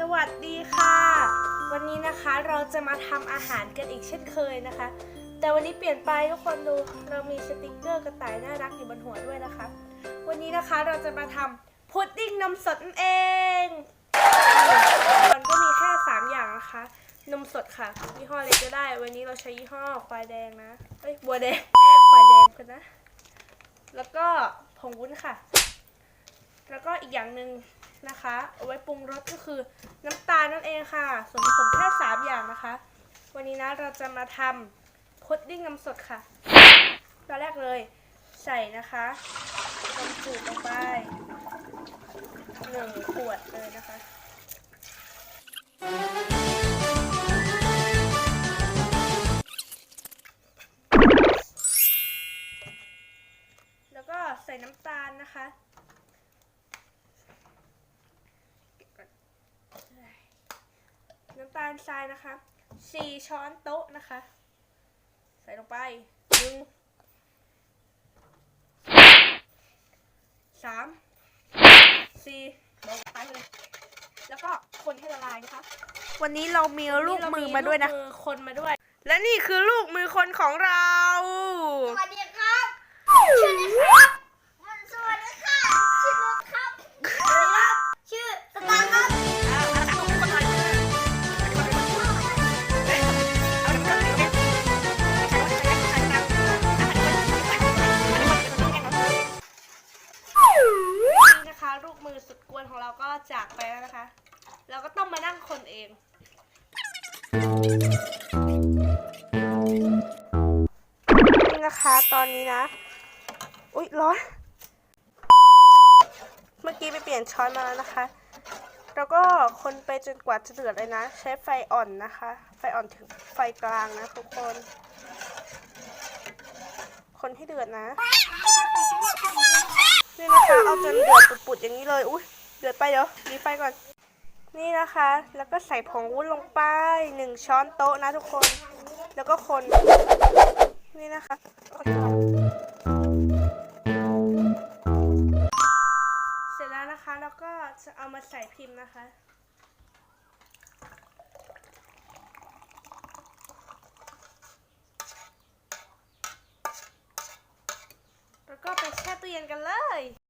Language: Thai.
สวัสดีค่ะ วันนี้นะคะเราจะมาทำอาหารกันอีกเช่นเคยนะคะ แต่วันนี้เปลี่ยนไปทุกคนดูเรามีสติกเกอร์กระต่ายน่ารักอยู่บนหัวด้วยนะคะ วันนี้นะคะเราจะมาทำพุดดิ้งนมสดนั่นเองมันก็มีแค่สามอย่างนะคะ นมสดค่ะยี่ห้ออะไรก็ได้ วันนี้เราใช้ยี่ห้อควายแดงนะเอ้ยบัวแดงควายแดงกันนะ แล้วก็ผงวุ้นค่ะ แล้วก็อีกอย่างหนึ่ง นะคะ เอาไว้ปรุงรสก็คือน้ำตาลนั่นเองค่ะ ส่วนผสมแค่สามอย่างนะคะ วันนี้นะเราจะมาทำพุดดิ้งน้ำสดค่ะตอนแรกเลยใส่นะคะนมจืดลงไปหนึ่งขวดเลยนะคะแล้วก็ใส่น้ำตาลนะคะ น้ำ ตาลทรายนะคะสี่ช้อนโต๊ะนะคะ ใส่ลงไปหนึ่งสามสี่ลงไปเลย แล้วก็คนให้ละลายนะคะ วันนี้เรามีลูกมือมาด้วยนะ คนมาด้วย และนี่คือลูกมือคนของเรา ลูกมือสุดกวนของเราก็จากไปแล้วนะคะ เราก็ต้องมานั่งคนเอง นี่นะคะตอนนี้นะ อุ๊ยร้อน เมื่อกี้ไปเปลี่ยนช้อนมาแล้วนะคะ แล้วก็คนไปจนกว่าจะเดือดเลยนะ ใช้ไฟอ่อนนะคะ ไฟอ่อนถึงไฟกลางนะทุกคน คนให้เดือดนะ นี่นะคะเอาจนเดือดปุดๆอย่างนี้เลย อุ้ยเดือดไปเดี๋ยวรีไฟก่อน นี่นะคะ แล้วก็ใส่ผงวุ้นลงไปหนึ่งช้อนโต๊ะนะทุกคน แล้วก็คน นี่นะคะเสร็จแล้วนะคะ แล้วก็จะเอามาใส่พิมพ์นะคะ รียนกันเลย